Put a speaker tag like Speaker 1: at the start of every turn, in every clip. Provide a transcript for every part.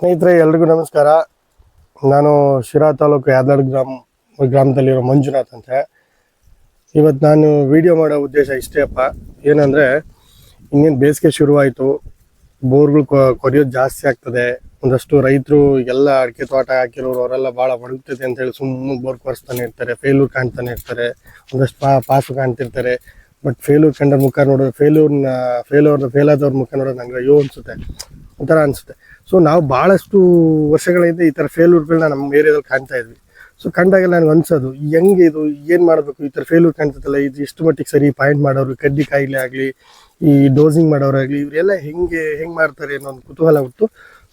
Speaker 1: ಸ್ನೇಹಿತರೆ, ಎಲ್ರಿಗೂ ನಮಸ್ಕಾರ. ನಾನು ಶಿರಾ ತಾಲೂಕು ಯಾದನಾಡ್ ಗ್ರಾಮ ಗ್ರಾಮದಲ್ಲಿರೋ ಮಂಜುನಾಥ್ ಅಂತ. ಇವತ್ತು ನಾನು ವಿಡಿಯೋ ಮಾಡೋ ಉದ್ದೇಶ ಇಷ್ಟೇ ಅಪ್ಪ. ಏನಂದರೆ, ಇನ್ನೇನು ಬೇಸಿಗೆ ಶುರುವಾಯಿತು, ಬೋರ್ಗಳು ಕೊರೆಯೋದು ಜಾಸ್ತಿ ಆಗ್ತದೆ. ಒಂದಷ್ಟು ರೈತರು ಎಲ್ಲ ಅಡಿಕೆ ತೋಟ ಹಾಕಿರೋರು ಅವರೆಲ್ಲ ಭಾಳ ಒಣಗ್ತದೆ ಅಂತೇಳಿ ಸುಮ್ಮನೆ ಬೋರ್ ಕೊರೆಸ್ತಾನೆ ಇರ್ತಾರೆ. ಫೇಲ್ಯೂರ್ ಕಾಣ್ತಾನೆ ಇರ್ತಾರೆ. ಒಂದಷ್ಟು ಪಾ, ಪಾಸು ಕಾಣ್ತಿರ್ತಾರೆ. ಬಟ್ ಫೇಲ್ಯೂರ್ ಕಂಡ ಮುಖ ನೋಡೋದು ಫೇಲ್ಯೂರ್ನ ಫೇಲ್ಯೂರ್ ಫೇಲ್ ಆದವ್ರ ಮುಖ ನೋಡೋದು ನಂಗೆ ಅಯ್ಯೋ ಅನಿಸುತ್ತೆ. ಒಂಥರ ಅನಿಸುತ್ತೆ. ಸೊ ನಾವು ಭಾಳಷ್ಟು ವರ್ಷಗಳಿಂದ ಈ ಥರ ಫೇಲ್ಯೂರ್ಗಳನ್ನ ನಮ್ಮ ಏರಿಯಾದಲ್ಲಿ ಕಾಣ್ತಾ ಇದ್ವಿ. ಸೊ ಕಂಡಾಗೆಲ್ಲ ನನಗೆ ಅನ್ಸೋದು, ಹೆಂಗೆ ಇದು, ಏನು ಮಾಡಬೇಕು ಈ ಥರ ಫೇಲ್ಯೂರ್ ಕಾಣ್ತದಲ್ಲ? ಇದು ಎಷ್ಟು ಮಟ್ಟಿಗೆ ಸರಿ ಪಾಯಿಂಟ್ ಮಾಡೋರು, ಕಡ್ಡಿ ಕಾಯಿಲೆ ಆಗಲಿ, ಈ ಡೋಸಿಂಗ್ ಮಾಡೋರಾಗಲಿ ಇವರೆಲ್ಲ ಹೆಂಗೆ ಹೆಂಗೆ ಮಾಡ್ತಾರೆ ಅನ್ನೋ ಒಂದು ಕುತೂಹಲ ಹುಟ್ಟು.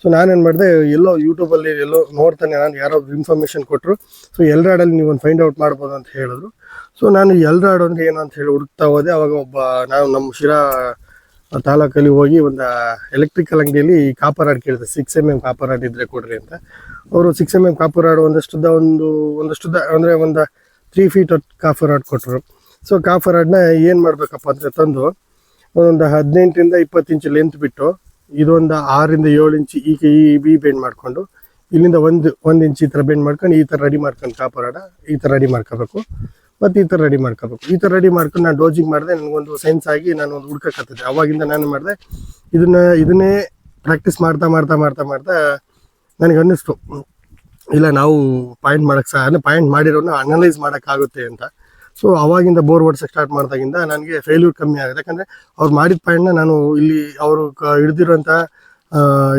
Speaker 1: ಸೊ ನಾನೇನು ಮಾಡಿದೆ, ಎಲ್ಲೋ ಯೂಟ್ಯೂಬಲ್ಲಿ ಎಲ್ಲೋ ನೋಡ್ತಾನೆ, ನಾನು ಯಾರೋ ಇನ್ಫಾರ್ಮೇಷನ್ ಕೊಟ್ಟರು ಸೊ ಎಲ್ರಾಡಲ್ಲಿ ನೀವು ಒಂದು ಫೈಂಡ್ ಔಟ್ ಮಾಡ್ಬೋದು ಅಂತ ಹೇಳಿದ್ರು. ಸೊ ನಾನು ಎಲ್ರಾಡು ಅಂದರೆ ಏನು ಅಂತ ಹೇಳಿ ಹುಡುಕ್ತಾ ಹೋದೆ. ಅವಾಗ ಒಬ್ಬ, ನಾವು ನಮ್ಮ ಶಿರಾ ತಾಲೂಕಲ್ಲಿ ಹೋಗಿ ಒಂದು ಎಲೆಕ್ಟ್ರಿಕಲ್ ಅಂಗಡಿಯಲ್ಲಿ ಕಾಪರ್ ರಾಡ್ ಕೇಳಿದೆ. Six M M copper rod ಇದ್ರೆ ಕೊಡ್ರಿ ಅಂತ. ಅವರು six M M copper rod ಒಂದಷ್ಟುದ್ದ ಒಂದು, ಒಂದಷ್ಟುದ ಅಂದರೆ ಒಂದು ತ್ರೀ ಫೀಟ್ ಕಾಫರ್ ರಾಡ್ ಕೊಟ್ಟರು ಸೊ ಕಾಫರ್ ರಾಡ್ನ ಏನು ಮಾಡಬೇಕಪ್ಪ ಅಂದರೆ ತಂದು ಒಂದು ಹದಿನೆಂಟರಿಂದ ಇಪ್ಪತ್ತು ಇಂಚು ಲೆಂತ್ ಬಿಟ್ಟು ಇದೊಂದು ಆರರಿಂದ ಏಳು ಇಂಚ್ ಈಗ ಈ ಬಿ ಬೆಂಡ್ ಮಾಡಿಕೊಂಡು ಇಲ್ಲಿಂದ ಒಂದು ಒಂದು ಇಂಚ್ ಈ ಥರ ಬೆಂಡ್ ಮಾಡ್ಕೊಂಡು ಈ ಥರ ರೆಡಿ ಮಾಡ್ಕೊಂಡು ಕಾಪರ್ ರಾಡ ಈ ಥರ ರೆಡಿ ಮಾಡ್ಕೋಬೇಕು. ಮತ್ತು ಈ ಥರ ರೆಡಿ ಮಾಡ್ಕೋಬೇಕು. ಈ ಥರ ರೆಡಿ ಮಾಡ್ಕೊಂಡು ನಾನು ಡೋಜಿಂಗ್ ಮಾಡಿದೆ, ನನಗೊಂದು ಸೈನ್ಸ್ ಆಗಿ ನಾನು ಒಂದು ಹುಡ್ಕಕತ್ತಿದ್ದೆ. ಅವಾಗಿಂದ ನಾನು ಮಾಡಿದೆ. ಇದನ್ನ, ಇದನ್ನೇ ಪ್ರಾಕ್ಟೀಸ್ ಮಾಡ್ತಾ ಮಾಡ್ತಾ ಮಾಡ್ತಾ ಮಾಡ್ತಾ ನನಗೆ ಅನ್ನಿಸ್ತು. ಇಲ್ಲ, ನಾವು ಪಾಯಿಂಟ್ ಮಾಡೋಕ್ಕೆ ಸಹ, ಅಂದರೆ ಪಾಯಿಂಟ್ ಮಾಡಿರೋನ ಅನಲೈಸ್ ಮಾಡೋಕ್ಕಾಗುತ್ತೆ ಅಂತ. ಸೊ ಅವಾಗಿಂದ ಬೋರ್ ಹೊಡ್ಸಕ್ಕೆ ಸ್ಟಾರ್ಟ್ ಮಾಡಿದಾಗಿಂದ ನನಗೆ ಫೇಲ್ಯೂರ್ ಕಮ್ಮಿ ಆಗುತ್ತೆ ಯಾಕಂದರೆ ಅವ್ರು ಮಾಡಿದ ಪಾಯಿಂಟ್ನ ನಾನು ಇಲ್ಲಿ ಅವರು ಕ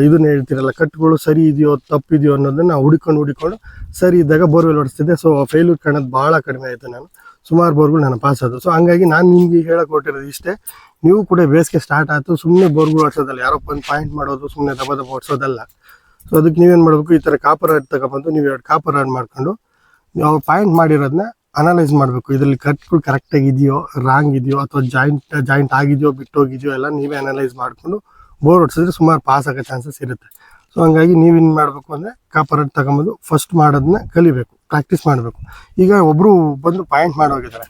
Speaker 1: ಇದನ್ನ ಹೇಳ್ತಿರಲ್ಲ ಕಟ್ಗಳು ಸರಿ ಇದೆಯೋ ತಪ್ಪಿದೆಯೋ ಅನ್ನೋದನ್ನ ಹುಡ್ಕೊಂಡು ಹುಡ್ಕೊಂಡು ಸರಿ ಇದ್ದಾಗ ಬೋರ್ವೆಲ್ ಹೊಡಿಸ್ತಿದ್ದೆ. ಸೊ ಫೇಲ್ಯೂರ್ ಕಾಣೋದು ಭಾಳ ಕಡಿಮೆ ಆಯಿತು ನಾನು. ಸುಮಾರು ಬೋರ್ಗಳು ನಾನು ಪಾಸ್ ಆದ್ರು ಸೊ ಹಂಗಾಗಿ ನಾನು ನಿಮಗೆ ಹೇಳಕ್ಕೆ ಹೊರಟಿರೋದು ಇಷ್ಟೇ. ನೀವು ಕೂಡ ಬೇಸಿಗೆ ಸ್ಟಾರ್ಟ್ ಆಯಿತು. ಸುಮ್ಮನೆ ಬೋರ್ಗಳು ಹೊಡ್ಸೋದಲ್ಲ. ಯಾರೋ ಒಂದು ಪಾಯಿಂಟ್ ಮಾಡೋದು ಸುಮ್ಮನೆ ದಬ ದಬ ಹೊಡ್ಸೋದಲ್ಲ. ಸೊ ಅದಕ್ಕೆ ನೀವೇನು ಮಾಡಬೇಕು? ಈ ಥರ ಕಾಪರ್ ಆಡ್ ತಗೊಬಂದು ನೀವು ಎರಡು ಕಾಪರ್ ಆಡ್ ಮಾಡ್ಕೊಂಡು ನೀವು ಪಾಯಿಂಟ್ ಮಾಡಿರೋದನ್ನ ಅನಲೈಸ್ ಮಾಡಬೇಕು. ಇದರಲ್ಲಿ ಕಟ್ಗಳು ಕರೆಕ್ಟಾಗಿ ಇದೆಯೋ ರಾಂಗ್ ಇದೆಯೋ, ಅಥವಾ ಜಾಯಿಂಟ್ ಜಾಯಿಂಟ್ ಆಗಿದೆಯೋ, ಬಿಟ್ಟೋಗಿದೆಯೋ ಎಲ್ಲ ನೀವೇ ಅನಲೈಸ್ ಮಾಡಿಕೊಂಡು ಬೋರ್ ಹೊಡ್ಸಿದ್ರೆ ಸುಮಾರು ಪಾಸ್ ಆಗೋ ಚಾನ್ಸಸ್ ಇರುತ್ತೆ. ಸೊ ಹಂಗಾಗಿ ನೀವೇನು ಮಾಡಬೇಕು ಅಂದರೆ ಕಾಪರ್ ತಗೊಂಬಂದು ಫಸ್ಟ್ ಮಾಡೋದನ್ನ ಕಲಿಬೇಕು ಪ್ರಾಕ್ಟೀಸ್ ಮಾಡಬೇಕು. ಈಗ ಒಬ್ಬರು ಬಂದು ಪಾಯಿಂಟ್ ಮಾಡೋಗಿದ್ದಾರೆ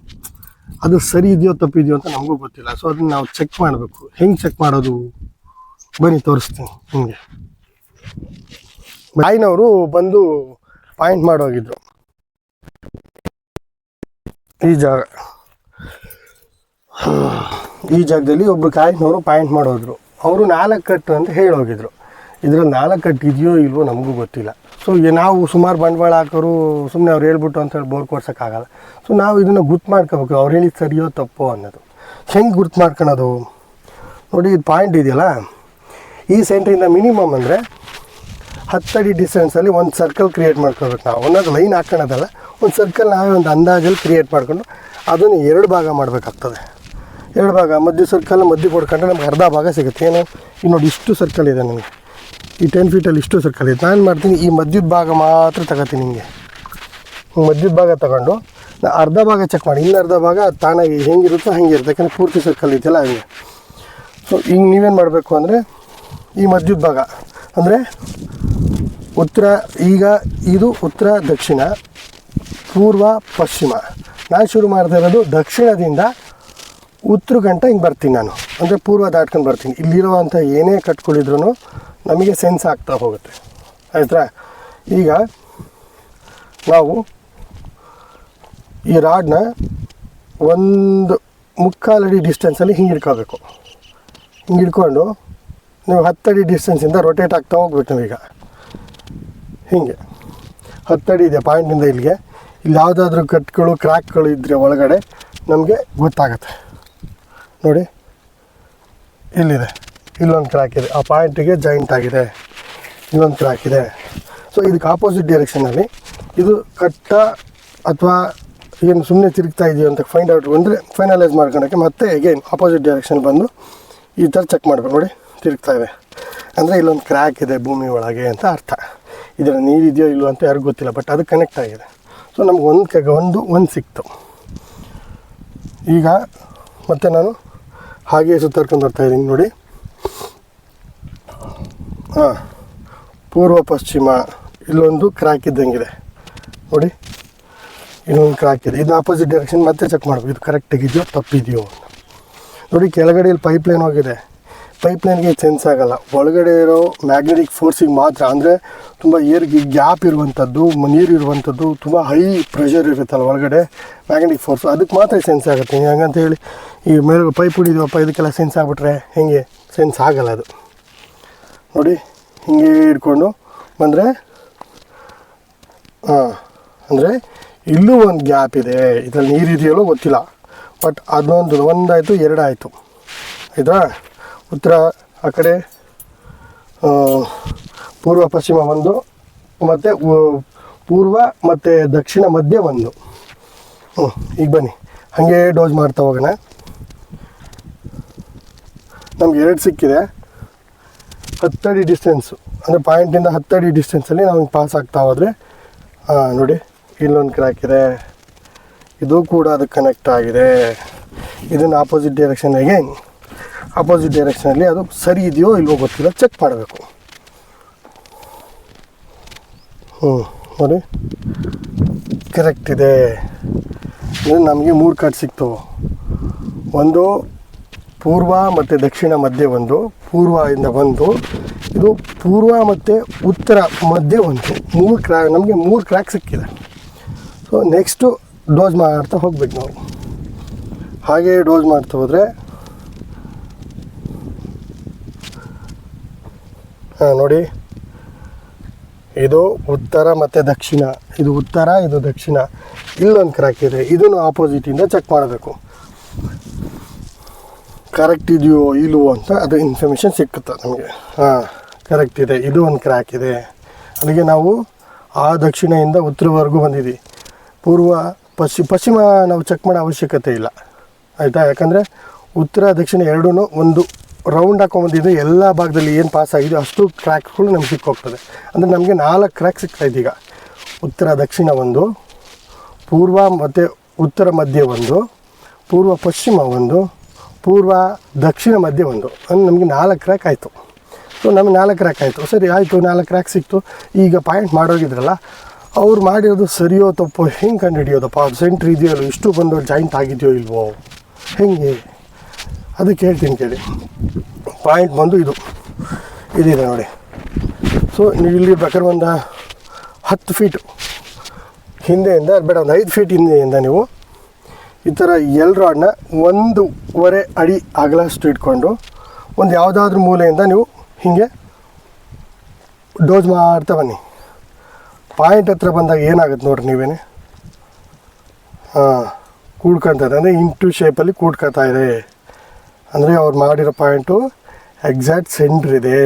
Speaker 1: ಅದು ಸರಿ ಇದೆಯೋ ತಪ್ಪಿದೆಯೋ ಅಂತ ನಮಗೂ ಗೊತ್ತಿಲ್ಲ. ಸೊ ಅದನ್ನ ನಾವು ಚೆಕ್ ಮಾಡಬೇಕು. ಹೆಂಗೆ ಚೆಕ್ ಮಾಡೋದು? ಬನ್ನಿ, ತೋರಿಸ್ತೀನಿ ನಿಮಗೆ. ಬಾಯಿನವರು ಬಂದು ಪಾಯಿಂಟ್ ಮಾಡೋಗಿದ್ರು ಈ ಜಾಗ. ಈ ಜಾಗದಲ್ಲಿ ಒಬ್ರು ಕಾಯಿನವರು ಪಾಯಿಂಟ್ ಮಾಡೋದ್ರು ಅವರು ನಾಲ್ಕು ಕಟ್ಟು ಅಂತ ಹೇಳೋಗಿದ್ರು. ಇದ್ರಲ್ಲಿ ನಾಲ್ಕು ಕಟ್ಟು ಇದೆಯೋ ಇಲ್ವೋ ನಮಗೂ ಗೊತ್ತಿಲ್ಲ. ಸೊ ನಾವು ಸುಮಾರು ಬಂಡವಾಳ ಹಾಕೋರು ಸುಮ್ಮನೆ ಅವ್ರು ಹೇಳ್ಬಿಟ್ಟು ಅಂತ ಹೇಳಿ ಬೋರ್ ಕೊಡ್ಸೋಕ್ಕಾಗಲ್ಲ. ಸೊ ನಾವು ಇದನ್ನು ಗುರ್ತು ಮಾಡ್ಕೋಬೇಕು. ಅವ್ರು ಹೇಳಿದ ಸರಿಯೋ ತಪ್ಪೋ ಅನ್ನೋದು. ಹೆಂಗೆ ಗುರ್ತು ಮಾಡ್ಕೊಳೋದು? ನೋಡಿ, ಇದು ಪಾಯಿಂಟ್ ಇದೆಯಲ್ಲ? ಈ ಸೆಂಟ್ರಿಂದ ಮಿನಿಮಮ್ ಅಂದರೆ ಹತ್ತಡಿ ಡಿಸ್ಟೆನ್ಸಲ್ಲಿ ಒಂದು ಸರ್ಕಲ್ ಕ್ರಿಯೇಟ್ ಮಾಡ್ಕೋಬೇಕು ನಾವು. ಒಂದೊಂದು ಲೈನ್ ಹಾಕೋಣದಲ್ಲ ಒಂದು ಸರ್ಕಲ್ ನಾವೇ ಒಂದು ಅಂದಾಜಲ್ಲಿ ಕ್ರಿಯೇಟ್ ಮಾಡಿಕೊಂಡು ಅದನ್ನು ಎರಡು ಭಾಗ ಮಾಡಬೇಕಾಗ್ತದೆ. ಎರಡು ಭಾಗ ಮಧ್ಯ ಸರ್ಕಲ್ ಮಧ್ಯ ಕೊಡ್ಕೊಂಡ್ರೆ ನಮ್ಗೆ ಅರ್ಧ ಭಾಗ ಸಿಗುತ್ತೆ. ಏನು? ಈಗ ನೋಡಿ ಇಷ್ಟು ಸರ್ಕಲ್ ಇದೆ ನನಗೆ. ಈ ಟೆನ್ ಫೀಟಲ್ಲಿ ಇಷ್ಟು ಸರ್ಕಲ್ ಇದೆ. ನಾನು ಮಾಡ್ತೀನಿ, ಈ ಮಧ್ಯದ ಭಾಗ ಮಾತ್ರ ತಗೋತೀನಿ ನಿಮಗೆ ಮಧ್ಯದ ಭಾಗ ತಗೊಂಡು ನಾನು ಅರ್ಧ ಭಾಗ ಚೆಕ್ ಮಾಡಿ. ಇನ್ನು ಅರ್ಧ ಭಾಗ ತಾನಾಗಿ ಹೆಂಗಿರುತ್ತೋ ಹಂಗೆ ಇರುತ್ತೆ ಯಾಕಂದರೆ ಪೂರ್ತಿ ಸರ್ಕಲ್ ಇದೆಯಲ್ಲ ಹಂಗೆ. ಸೊ ಈಗ ನೀವೇನು ಮಾಡಬೇಕು ಅಂದರೆ, ಈ ಮಧ್ಯದ ಭಾಗ, ಅಂದರೆ ಉತ್ತರ, ಈಗ ಇದು ಉತ್ತರ, ದಕ್ಷಿಣ, ಪೂರ್ವ, ಪಶ್ಚಿಮ. ನಾನು ಶುರು ಮಾಡ್ತಾ ಇರೋದು ದಕ್ಷಿಣದಿಂದ ಉತ್ತರ ಗಂಟ ಹಿಂಗೆ ಬರ್ತೀನಿ ನಾನು. ಅಂದರೆ ಪೂರ್ವ ದಾಟ್ಕೊಂಡು ಬರ್ತೀನಿ. ಇಲ್ಲಿರುವಂಥ ಏನೇ ಕಟ್ಕೊಂಡಿದ್ರು ನಮಗೆ ಸೆನ್ಸ್ ಆಗ್ತಾ ಹೋಗುತ್ತೆ. ಆಯ್ತಾ ಈಗ ನಾವು ಈ ರಾಡ್ನ ಒಂದು ಮುಕ್ಕಾಲಡಿ ಡಿಸ್ಟೆನ್ಸಲ್ಲಿ ಹಿಂಗೆ ಹಿಡ್ಕೋಬೇಕು. ಹಿಂಗೆ ಹಿಡ್ಕೊಂಡು ನೀವು ಹತ್ತಡಿ ಡಿಸ್ಟೆನ್ಸಿಂದ ರೊಟೇಟ್ ಆಗ್ತಾ ಹೋಗ್ಬೇಕು ನಾವೀಗ. ಹೀಗೆ. ಹತ್ತಡಿ ಇದೆ ಪಾಯಿಂಟಿಂದ ಇಲ್ಲಿಗೆ. ಇಲ್ಲಿ ಯಾವುದಾದ್ರೂ ಕಟ್ಗಳು ಕ್ರ್ಯಾಕ್ಗಳು ಇದ್ದರೆ ಒಳಗಡೆ ನಮಗೆ ಗೊತ್ತಾಗತ್ತೆ. ನೋಡಿ. ಇಲ್ಲಿದೆ. ಇಲ್ಲೊಂದು ಕ್ರ್ಯಾಕ್ ಇದೆ. ಆ ಪಾಯಿಂಟಿಗೆ ಜಾಯಿಂಟ್ ಆಗಿದೆ. ಇಲ್ಲೊಂದು ಕ್ರ್ಯಾಕ್ ಇದೆ. ಸೊ ಇದಕ್ಕೆ ಆಪೋಸಿಟ್ ಡೈರೆಕ್ಷನಲ್ಲಿ ಇದು ಕಟ್ಟ ಅಥವಾ ಏನು ಸುಮ್ಮನೆ ತಿರುಗ್ತಾ ಇದೆಯೋ ಅಂತ ಫೈಂಡ್ ಔಟ್ ಬಂದರೆ ಫೈನಲೈಸ್ ಮಾಡ್ಕೊಳಕ್ಕೆ ಮತ್ತೆ ಎಗೇನ್ ಆಪೋಸಿಟ್ ಡೈರೆಕ್ಷನ್ ಬಂದು ಈ ಥರ ಚೆಕ್ ಮಾಡ್ಬೇಕು. ನೋಡಿ, ತಿರುಗ್ತಾ ಇದೆ. ಅಂದರೆ ಇಲ್ಲೊಂದು ಕ್ರ್ಯಾಕ್ ಇದೆ ಭೂಮಿ ಒಳಗೆ ಅಂತ ಅರ್ಥ. ಇದರ ನೀರಿದೆಯೋ ಇಲ್ಲೋ ಅಂತ ಯಾರಿಗೂ ಗೊತ್ತಿಲ್ಲ ಬಟ್ ಅದು ಕನೆಕ್ಟ್ ಆಗಿದೆ. ಸೊ ನಮ್ಗೆ ಒಂದು ಒಂದು ಒಂದು ಸಿಕ್ತು. ಈಗ ಮತ್ತೆ ನಾನು ಹಾಗೆ ಬರ್ತಾ ಇದ್ದೀನಿ ನೋಡಿ. ಹಾಂ ಪೂರ್ವ ಪಶ್ಚಿಮ ಇಲ್ಲೊಂದು ಕ್ರ್ಯಾಕ್ ಇದ್ದಂಗಿದೆ. ನೋಡಿ ಇನ್ನೊಂದು ಕ್ರ್ಯಾಕ್ ಇದೆ. ಇದು ಆಪೋಸಿಟ್ ಡೈರೆಕ್ಷನ್ ಮತ್ತೆ ಚೆಕ್ ಮಾಡಬೇಕು. ಇದು ಕರೆಕ್ಟಾಗಿದೆಯೋ ತಪ್ಪಿದೆಯೋ ನೋಡಿ, ಕೆಳಗಡೆ ಇಲ್ಲಿ ಪೈಪ್ ಲೈನ್ ಹೋಗಿದೆ. ಪೈಪ್ ಲೈನ್ಗೆ ಸೆನ್ಸ್ ಆಗೋಲ್ಲ. ಒಳಗಡೆ ಇರೋ ಮ್ಯಾಗ್ನೆಟಿಕ್ ಫೋರ್ಸಿಗೆ ಮಾತ್ರ, ಅಂದರೆ ತುಂಬ ಏರ್ಗೆ ಗ್ಯಾಪ್ ಇರುವಂಥದ್ದು ನೀರು ಇರುವಂಥದ್ದು ತುಂಬ ಹೈ ಪ್ರೆಷರ್ ಇರುತ್ತಲ್ಲ ಒಳಗಡೆ ಮ್ಯಾಗ್ನೆಟಿಕ್ ಫೋರ್ಸ್ ಅದಕ್ಕೆ ಮಾತ್ರ ಸೆನ್ಸ್ ಆಗುತ್ತೆ. ಹಂಗಂತ ಹೇಳಿ, ಈ ಮೇಲೆ ಪೈಪ್ ಹಿಡಿದವಪ್ಪ ಇದಕ್ಕೆಲ್ಲ ಸೆನ್ಸ್ ಆಗಿಬಿಟ್ರೆ ಹೇಗೆ? ಸೆನ್ಸ್ ಆಗಲ್ಲ ಅದು. ನೋಡಿ, ಹಿಂಗೆ ಇಟ್ಕೊಂಡು ಬಂದರೆ, ಹಾಂ, ಅಂದರೆ ಇಲ್ಲೂ ಒಂದು ಗ್ಯಾಪ್ ಇದೆ. ಇದರಲ್ಲಿ ನೀರು ಇದೆಯಲ್ಲೋ ಗೊತ್ತಿಲ್ಲ. ಬಟ್ ಅದೊಂದು ಒಂದಾಯಿತು, ಎರಡಾಯಿತು. ಆಯಿತಾ? ಉತ್ತರ ಆ ಕಡೆ ಪೂರ್ವ ಪಶ್ಚಿಮ ಒಂದು, ಮತ್ತು ಪೂರ್ವ ಮತ್ತು ದಕ್ಷಿಣ ಮಧ್ಯ ಒಂದು. ಹ್ಞೂ ಈಗ ಬನ್ನಿ. ಹಾಗೆ ಡೋಸ್ ಮಾಡ್ತಾ ಹೋಗೋಣ. ನಮ್ಗೆ ಎರಡು ಸಿಕ್ಕಿದೆ. ಹತ್ತಡಿ ಡಿಸ್ಟೆನ್ಸು. ಅಂದರೆ ಪಾಯಿಂಟಿಂದ ಹತ್ತಡಿ ಡಿಸ್ಟೆನ್ಸಲ್ಲಿ ನಾವು ಪಾಸ್ ಆಗ್ತಾ ಹೋದರೆ ನೋಡಿ, ಇಲ್ಲೊಂದು ಕ್ರ್ಯಾಕ್ ಇದೆ. ಇದು ಕೂಡ ಅದಕ್ಕೆ ಕನೆಕ್ಟ್ ಆಗಿದೆ. ಇದನ್ನು ಆಪೋಸಿಟ್ ಡೈರೆಕ್ಷನ್ ಅಗೇನ್ ಆಪೋಸಿಟ್ ಡೈರೆಕ್ಷನಲ್ಲಿ ಅದು ಸರಿ ಇದೆಯೋ ಇಲ್ವೋ ಗೊತ್ತಿಲ್ಲ. ಚೆಕ್ ಮಾಡಬೇಕು. ಹ್ಞೂ ನೋಡಿ. ಕರೆಕ್ಟ್ ಇದೆ. ಇದು ನಮಗೆ ಮೂರು ಕಾರ್ಡ್ ಸಿಕ್ತು ಒಂದು ಪೂರ್ವ ಮತ್ತು ದಕ್ಷಿಣ ಮಧ್ಯೆ ಒಂದು, ಪೂರ್ವದಿಂದ ಒಂದು. ಇದು ಪೂರ್ವ ಮತ್ತು ಉತ್ತರ ಮಧ್ಯೆ ಒಂದು. ಮೂರು ಕ್ರ್ಯಾ ನಮಗೆ ಮೂರು ಕ್ರ್ಯಾಕ್ ಸಿಕ್ಕಿದೆ. ಸೊ ನೆಕ್ಸ್ಟು ಡೋಸ್ ಮಾಡ್ತಾ ಹೋಗ್ಬೇಕು ನಾವು. ಹಾಗೆ ಡೋಸ್ ಮಾಡ್ತಾ ಹೋದರೆ ನೋಡಿ. ಇದು ಉತ್ತರ ಮತ್ತು ದಕ್ಷಿಣ. ಇದು ಉತ್ತರ, ಇದು ದಕ್ಷಿಣ. ಇಲ್ಲೊಂದು ಕ್ರ್ಯಾಕ್ ಇದೆ. ಇದನ್ನು ಆಪೋಸಿಟಿಂದ ಚೆಕ್ ಮಾಡಬೇಕು. ಕರೆಕ್ಟ್ ಇದೆಯೋ ಇಲ್ಲವೋ ಅಂತ ಅದು ಇನ್ಫಾರ್ಮೇಷನ್ ಸಿಕ್ಕುತ್ತೆ ನಮಗೆ? ಹಾಂ ಕರೆಕ್ಟ್ ಇದೆ. ಇದು ಒಂದು ಕ್ರ್ಯಾಕ್ ಇದೆ. ಅಲ್ಲಿಗೆ ನಾವು ಆ ದಕ್ಷಿಣದಿಂದ ಉತ್ತರವರೆಗೂ ಬಂದಿದ್ದೀವಿ. ಪೂರ್ವ ಪಶ್ಚಿಮ ಪಶ್ಚಿಮ ನಾವು ಚೆಕ್ ಮಾಡೋ ಅವಶ್ಯಕತೆ ಇಲ್ಲ. ಆಯಿತಾ? ಯಾಕಂದರೆ ಉತ್ತರ, ದಕ್ಷಿಣ ಎರಡೂ ಒಂದು. ರೌಂಡ್ ಹಾಕೊಂಬಂದಿದ್ದು ಎಲ್ಲ ಭಾಗದಲ್ಲಿ ಏನು ಪಾಸ್ ಆಗಿದೆ ಅಷ್ಟು ಕ್ರ್ಯಾಕ್ಗಳು ನಮ್ಗೆ ಸಿಕ್ಕೋಗ್ತದೆ. ಅಂದರೆ ನಮಗೆ ನಾಲ್ಕು ಕ್ರ್ಯಾಕ್ ಸಿಗ್ತಾಯಿದೆ ಈಗ. ಉತ್ತರ, ದಕ್ಷಿಣ ಒಂದು, ಪೂರ್ವ ಮತ್ತು ಉತ್ತರ ಮಧ್ಯೆ ಒಂದು, ಪೂರ್ವ ಪಶ್ಚಿಮ ಒಂದು, ಪೂರ್ವ ದಕ್ಷಿಣ ಮಧ್ಯೆ ಒಂದು. ಅಂದರೆ ನಮಗೆ ನಾಲ್ಕು ಕ್ರ್ಯಾಕ್ ಆಯಿತು. ಸೊ ನಮಗೆ ನಾಲ್ಕು ರ್ಯಾಕ್ ಆಯಿತು. ಸರಿ, ಆಯಿತು, ನಾಲ್ಕು ರ್ಯಾಕ್ ಸಿಕ್ತು. ಈಗ ಪಾಯಿಂಟ್ ಮಾಡೋಗಿದ್ರಲ್ಲ ಅವ್ರು ಮಾಡಿರೋದು ಸರಿಯೋ ತಪ್ಪೋ ಹೆಂಗೆ ಕಂಡು ಹಿಡಿಯೋದಪ್ಪ ಸೆಂಟ್ರ್ ಇದೆಯೋ ಇಷ್ಟು ಬಂದು ಜಾಯಿಂಟ್ ಆಗಿದೆಯೋ ಇಲ್ವೋ? ಹೆಂಗೆ? ಅದಕ್ಕೆ ಹೇಳ್ತೀನಿ ಕೇಳಿ. ಪಾಯಿಂಟ್ ಬಂದು ಇದು. ಇದಿದೆ ನೋಡಿ. ಸೊ ನೀವು ಇಲ್ಲಿ ಬೇಕಾದ್ರೆ ಒಂದು ಹತ್ತು ಫೀಟು ಹಿಂದೆಯಿಂದ ಬೇಡ, ಒಂದು ಐದು ಫೀಟ್ ಹಿಂದೆಯಿಂದ ನೀವು ಈ ಥರ ಎಲ್ ರಾಡ್ನ ಒಂದೂವರೆ ಅಡಿ ಅಗಲಷ್ಟು ಇಟ್ಕೊಂಡು ಒಂದು ಯಾವುದಾದ್ರೂ ಮೂಲೆಯಿಂದ ನೀವು ಹೀಗೆ ಡೋಸ್ ಮಾಡ್ತಾ ಬನ್ನಿ. ಪಾಯಿಂಟ್ ಹತ್ರ ಬಂದಾಗ ಏನಾಗುತ್ತೆ ನೋಡ್ರಿ ನೀವೇನೆ? ಹಾಂ ಕೂಡ್ಕೊತದೆ ಅಂದರೆ ಇಂಟು ಶೇಪಲ್ಲಿ ಕೂಡ್ಕೊತಾ ಇದೆ. ಅಂದರೆ ಅವ್ರು ಮಾಡಿರೋ ಪಾಯಿಂಟು ಎಕ್ಸಾಕ್ಟ್ ಸೆಂಟ್ರ್ ಇದೆ.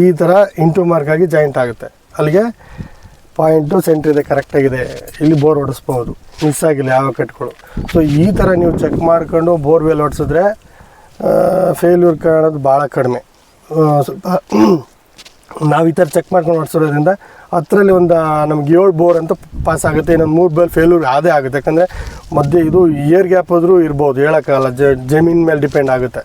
Speaker 1: ಈ ಥರ ಇಂಟು ಮಾರ್ಕ್ ಆಗಿ ಜಾಯಿಂಟ್ ಆಗುತ್ತೆ. ಅಲ್ಲಿಗೆ ಪಾಯಿಂಟು ಸೆಂಟ್ರ್ ಇದೆ ಕರೆಕ್ಟಾಗಿದೆ ಇಲ್ಲಿ ಬೋರ್ ಹೊಡಿಸ್ಬೋದು ಮಿಸ್ ಆಗಿಲ್ಲ ಯಾವ ಕಟ್ಗಳು. ಸೊ ಈ ಥರ ನೀವು ಚೆಕ್ ಮಾಡ್ಕೊಂಡು ಬೋರ್ವೆಲ್ ಹೊಡ್ಸಿದ್ರೆ ಫೇಲ್ಯೂರ್ ಕಾಣೋದು ಭಾಳ ಕಡಿಮೆ. ಸ್ವಲ್ಪ ನಾವು ಈ ಥರ ಚೆಕ್ ಮಾಡ್ಕೊಂಡು ಹೊಡ್ಸಿರೋದ್ರಿಂದ ಹತ್ತರಲ್ಲಿ ಒಂದು ನಮ್ಗೆ ಏಳು ಬೋರ್ ಅಂತ ಪಾಸ್ ಆಗುತ್ತೆ. ಇನ್ನೊಂದು ಮೂರು ಬೋರ್ ಫೇಲ್ಯೂರ್ ಅದೇ ಆಗುತ್ತೆ. ಯಾಕಂದರೆ ಮಧ್ಯೆ ಇದು ಇಯರ್ ಗ್ಯಾಪ್ ಆದರೂ ಇರ್ಬೋದು. ಹೇಳೋಕ್ಕಾಗಲ್ಲ. ಜ, ಜಮೀನ್ ಮೇಲೆ ಡಿಪೆಂಡ್ ಆಗುತ್ತೆ.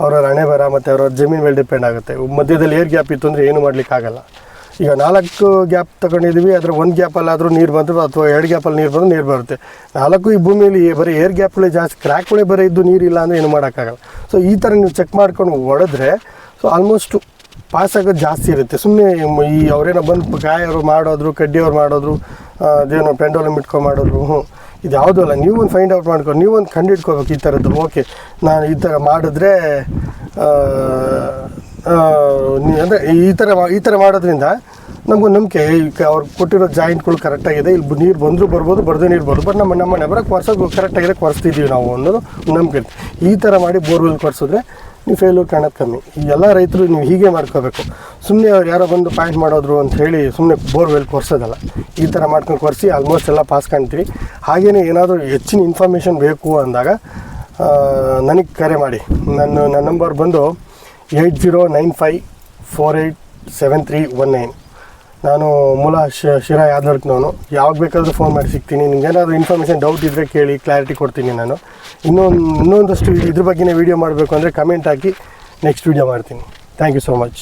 Speaker 1: ಅವರ ಹಣೆ ಬರ ಮತ್ತು ಅವರ ಜಮೀನ್ ಮೇಲೆ ಡಿಪೆಂಡ್ ಆಗುತ್ತೆ. ಮಧ್ಯದಲ್ಲಿ ಏರ್ ಗ್ಯಾಪ್ ಇತ್ತು ಅಂದರೆ ಏನು ಮಾಡಲಿಕ್ಕಾಗಲ್ಲ. ಈಗ ನಾಲ್ಕು ಗ್ಯಾಪ್ ತಗೊಂಡಿದ್ದೀವಿ ಅದರ ಒಂದು ಗ್ಯಾಪಲ್ಲಾದರೂ ನೀರು ಬಂದರೂ ಅಥವಾ ಎರಡು ಗ್ಯಾಪಲ್ಲಿ ನೀರು ಬಂದರೂ ನೀರು ಬರುತ್ತೆ. ನಾಲ್ಕು ಈ ಭೂಮಿಯಲ್ಲಿ ಬರೀ ಏರ್ ಗ್ಯಾಪ್ಗಳೇ ಜಾಸ್ತಿ ಕ್ರ್ಯಾಕ್ಗಳೇ ಬರೀ ಇದ್ದು ನೀರಿಲ್ಲ ಅಂದರೆ ಏನು ಮಾಡೋಕ್ಕಾಗಲ್ಲ. ಸೊ ಈ ಥರ ನೀವು ಚೆಕ್ ಮಾಡ್ಕೊಂಡು ಹೊಡೆದ್ರೆ ಸೊ ಆಲ್ಮೋಸ್ಟು ಪಾಸ್ ಆಗೋದು ಜಾಸ್ತಿ ಇರುತ್ತೆ. ಸುಮ್ಮನೆ ಈ ಅವರೇನೋ ಬಂದು ಗಾಯವರು ಮಾಡೋದ್ರು, ಕಡ್ಡಿಯವ್ರು ಮಾಡೋದ್ರು ಅದೇನೋ ಪೆಂಡೋಲಮ್ ಇಟ್ಕೊಂಡು ಮಾಡೋದ್ರು ಹ್ಞೂ ಇದು ಯಾವುದೂ ಅಲ್ಲ. ನೀವು ಫೈಂಡ್ ಔಟ್ ಮಾಡ್ಕೊಂಡು ನೀವು ಒಂದು ಕಂಡು ಹಿಡ್ಕೋಬೇಕು ಈ ಥರದ್ದು ಓಕೆ ನಾನು ಈ ಥರ ಮಾಡಿದ್ರೆ ಅಂದರೆ ಈ ಥರ ಈ ಥರ ಮಾಡೋದ್ರಿಂದ ನಮಗೂ ನಂಬಿಕೆ. ಈಗ ಅವ್ರು ಕೊಟ್ಟಿರೋ ಜಾಯಿಂಟ್ಗಳು ಕರೆಕ್ಟಾಗಿದೆ ಇಲ್ಲಿ ನೀರು ಬಂದರೂ ಬರ್ಬೋದು, ಬರ್ದೇ ನೀರು ಬರ್ಬೋದು ಬಟ್ ನಮ್ಮ ನಮ್ಮ ನೆಬರಕ್ಕೆ ಕೊರ್ಸೋದು ಕರೆಕ್ಟಾಗಿದೆ ಕೊರೆಸ್ತಿದ್ದೀವಿ ನಾವು ಅನ್ನೋದು ನಂಬಿಕೆ ಈ ಥರ ಮಾಡಿ ಬೋರ್ವೆಲ್ ಕೊರೆಸಿದ್ರೆ ನೀವು ಫೇಲೂರ್ ಕಾಣೋದು ಕಮ್ಮಿ ಎಲ್ಲ ರೈತರು ನೀವು ಹೀಗೆ ಮಾಡ್ಕೋಬೇಕು. ಸುಮ್ಮನೆ ಅವ್ರು ಯಾರೋ ಬಂದು ಪಾಯಿಂಟ್ ಮಾಡೋದ್ರು ಅಂತ ಹೇಳಿ ಸುಮ್ಮನೆ ಬೋರ್ವೆಲ್ ಕೊರ್ಸೋದಲ್ಲ. ಈ ಥರ ಮಾಡ್ಕೊಂಡು ಕೊರೆಸಿ ಆಲ್ಮೋಸ್ಟ್ ಎಲ್ಲ ಪಾಸ್ ಕಾಣ್ತೀವಿ ಹಾಗೆಯೇ ಏನಾದರೂ ಹೆಚ್ಚಿನ ಇನ್ಫಾರ್ಮೇಷನ್ ಬೇಕು ಅಂದಾಗ ನನಗೆ ಕರೆ ಮಾಡಿ. ನನ್ನ ನನ್ನ ನಂಬರ್ ಬಂದು eight zero nine five four eight seven three one nine ನಾನು ಮೂಲ ಶ ಶಿರಾ ಯಾದರ್ಕ್ನವನು ಯಾವಾಗ ಬೇಕಾದರೂ ಫೋನ್ ಮಾಡಿ ಸಿಗ್ತೀನಿ. ನಿಮ್ಗೆ ಏನಾದರೂ ಇನ್ಫಾರ್ಮೇಷನ್ ಡೌಟ್ ಇದ್ದರೆ ಕೇಳಿ ಕ್ಲಾರಿಟಿ ಕೊಡ್ತೀನಿ ನಾನು. ಇನ್ನೊಂದು ಇನ್ನೊಂದಷ್ಟು ಇದ್ರ ಬಗ್ಗೆನೇ ವೀಡಿಯೋ ಮಾಡಬೇಕು ಅಂದರೆ ಕಮೆಂಟ್ ಹಾಕಿ ನೆಕ್ಸ್ಟ್ ವೀಡಿಯೋ ಮಾಡ್ತೀನಿ. Thank you so much